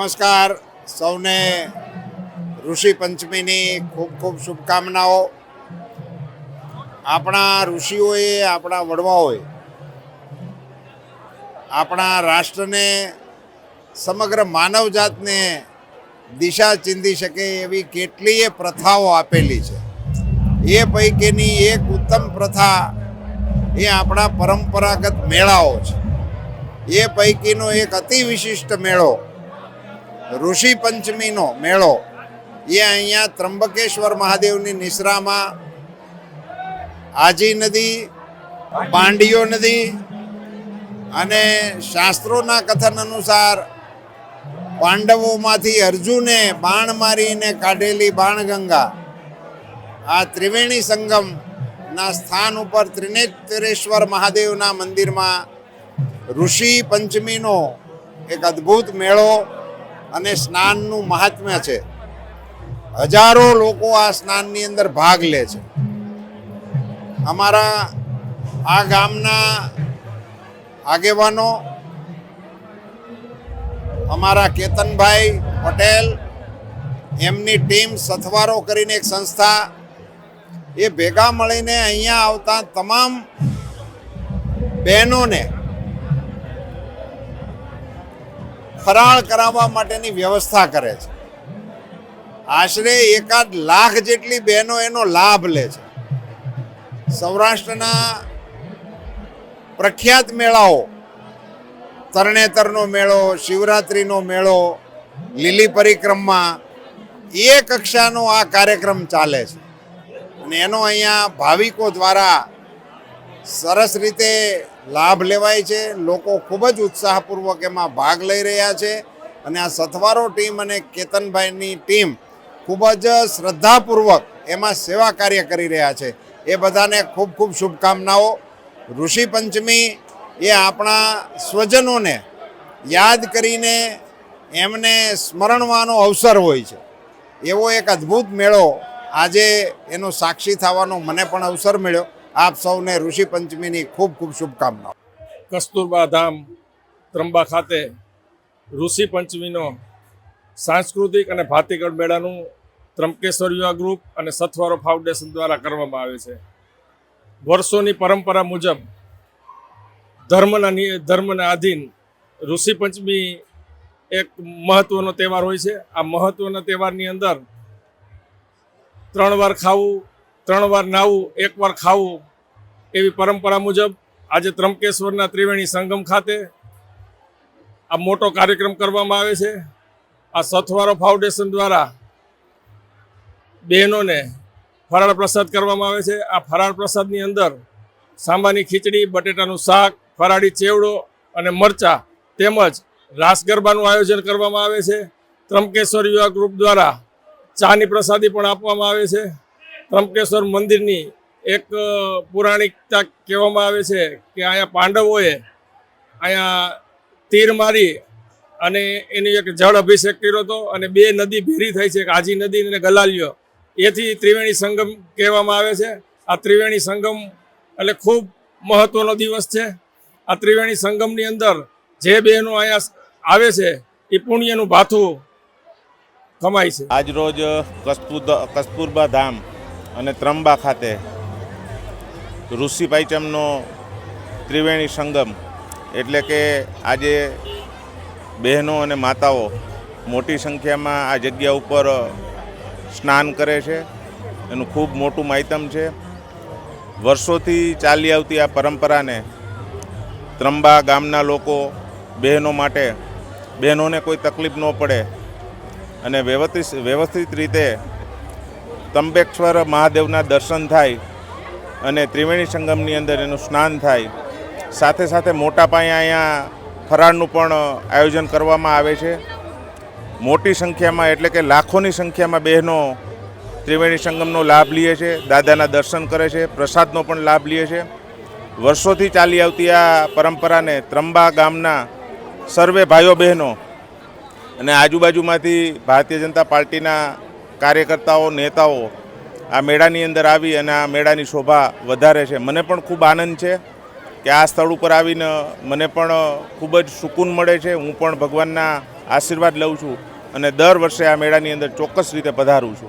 નમસ્કાર. સૌને ઋષિ પંચમીની ખૂબ ખૂબ શુભકામનાઓ. આપણા ઋષિઓએ, આપણા વડવાઓએ, આપણા રાષ્ટ્રને, સમગ્ર માનવજાતને દિશા ચીંધી શકે એવી કેટલીય પ્રથાઓ આપેલી છે. એ પૈકીની એક ઉત્તમ પ્રથા એ આપણા પરંપરાગત મેળાઓ છે. એ પૈકીનો એક અતિ વિશિષ્ટ મેળો ઋષિ પંચમીનો મેળો એ અહીંયા ત્રંબકેશ્વર મહાદેવની નિશ્રામાં આજી નદી, પાંડિયો નદી અને શાસ્ત્રોના કથન અનુસાર પાંડવોમાંથી અર્જુને બાણ મારીને કાઢેલી બાણગંગા. આ ત્રિવેણી સંગમના સ્થાન ઉપર ત્રિનેત્રેશ્વર મહાદેવના મંદિરમાં ઋષિ પંચમીનો એક અદ્ભુત મેળો અને સ્નાનનું મહાત્મ્ય છે. હજારો લોકો આ સ્નાનની અંદર ભાગ લે છે. અમારા આ ગામના આગેવાનો, અમારા કેતનભાઈ પટેલ, એમની ટીમ સથવારો કરીને એક સંસ્થા, એ ભેગા મળીને અહીંયા આવતા તમામ બહેનોને ફરાળ કરાવવા માટેની વ્યવસ્થા કરે છે. આશરે એકાદ લાખ જેટલી બહેનો એનો લાભ લે છે. સૌરાષ્ટ્રના પ્રખ્યાત મેળાઓ, તરણેતરનો મેળો, શિવરાત્રિનો મેળો, લીલી પરિક્રમા, એ કક્ષાનો આ કાર્યક્રમ ચાલે છે. અને એનો અહીંયા ભાવિકો દ્વારા સરસ રીતે લાભ લેવાય છે. લોકો ખૂબ જ ઉત્સાહપૂર્વક એમાં ભાગ લઈ રહ્યા છે અને આ સથવારો ટીમ અને કેતનભાઈની ટીમ ખૂબ જ શ્રદ્ધાપૂર્વક એમાં સેવા કાર્ય કરી રહ્યા છે. એ બધાને ખૂબ ખૂબ શુભકામનાઓ. ઋષિ પંચમી એ આપણા સ્વજનોને યાદ કરીને એમને સ્મરણવાનો અવસર હોય છે. એવો એક અદ્ભુત મેળો આજે એનો સાક્ષી થવાનો મને પણ અવસર મળ્યો. આપ સૌને ઋષિ પંચમીની ખૂબ ખૂબ શુભકામનાઓ. કસ્તુરબા ધામ, ત્રંબા ખાતે ઋષિ પંચમીનો સાંસ્કૃતિક અને ભાતીગઢ મેળાનું ત્રંબકેશ્વર યુવા ગ્રુપ અને સથવારો ફાઉન્ડેશન દ્વારા કરવામાં આવે છે. વર્ષોની પરંપરા મુજબ ધર્મના ધર્મના આધીન ઋષિ પંચમી એક મહત્વનો તહેવાર હોય છે. આ મહત્વના તહેવારની અંદર ત્રણ વાર ખાવું ત્રણ વાર નાવું એક વાર ખાવું એવી પરંપરા મુજબ આજે ત્રંબકેશ્વરના ત્રિવેણી સંગમ ખાતે આ મોટો કાર્યક્રમ કરવામાં આવે છે. આ સથવારો ફાઉન્ડેશન દ્વારા બહેનોને ફરાળ પ્રસાદ કરવામાં આવે છે. આ ફરાળ પ્રસાદની અંદર સાંબાની ખીચડી, બટેટાનું શાક, ફરાળી ચેવડો અને મરચા તેમજ રાસ ગરબાનું આયોજન કરવામાં આવે છે. ત્રંબકેશ્વર યુવા ગ્રુપ દ્વારા ચાની પ્રસાદી પણ આપવામાં આવે છે. ત્રંબકેશ્વર મંદિરની એક પુરાણિકતા કહેવામાં આવે છે કે અહીંયા પાંડવોએ અહીંયા તીર મારી અને એની એક જળ અભિષેક કર્યો હતો અને બે નદી ભેરી થઈ છે, એક આજી નદી અને ગલાલિયો. એથી ત્રિવેણી સંગમ કહેવામાં આવે છે. આ ત્રિવેણી સંગમ એટલે ખૂબ મહત્વનો દિવસ છે. આ ત્રિવેણી સંગમની અંદર જે બહેનો અહીંયા આવે છે, એ પુણ્યનું ભાથું કમાય છે. આજરોજ કસ્તુર કસ્તુરબા ધામ અને ત્રંબા ખાતે ઋષિ પાયચમનો ત્રિવેણી સંગમ. એટલે કે આજે બહેનો અને માતાઓ મોટી સંખ્યામાં આ જગ્યા ઉપર સ્નાન કરે છે. એનું ખૂબ મોટું માયતમ છે. વર્ષોથી ચાલી આવતી આ પરંપરાને ત્રંબા ગામના લોકો બહેનો માટે બહેનોને કોઈ તકલીફ ન પડે અને વ્યવસ્થિત વ્યવસ્થિત રીતે ત્રંબેશ્વર મહાદેવના દર્શન થાય અને ત્રિવેણી સંગમની અંદર એનું સ્નાન થાય. સાથે સાથે મોટા પાયે અહીંયા ફરાળનું પણ આયોજન કરવામાં આવે છે. મોટી સંખ્યામાં એટલે કે લાખોની સંખ્યામાં બહેનો ત્રિવેણી સંગમનો લાભ લે છે, દાદાના દર્શન કરે છે, પ્રસાદનો પણ લાભ લે છે. વર્ષોથી ચાલી આવતી આ પરંપરાને ત્રંબા ગામના સર્વે ભાઈઓ બહેનો અને આજુબાજુમાંથી ભારતીય જનતા પાર્ટીના કાર્યકર્તાઓ, નેતાઓ આ મેળાની અંદર આવી અને આ મેળાની શોભા વધારે છે. મને પણ ખૂબ આનંદ છે કે આ સ્થળ ઉપર આવીને મને પણ ખૂબ જ સુકૂન મળે છે. હું પણ ભગવાનના આશીર્વાદ લઉં છું અને દર વર્ષે આ મેળાની અંદર ચોક્કસ રીતે પધારું છું.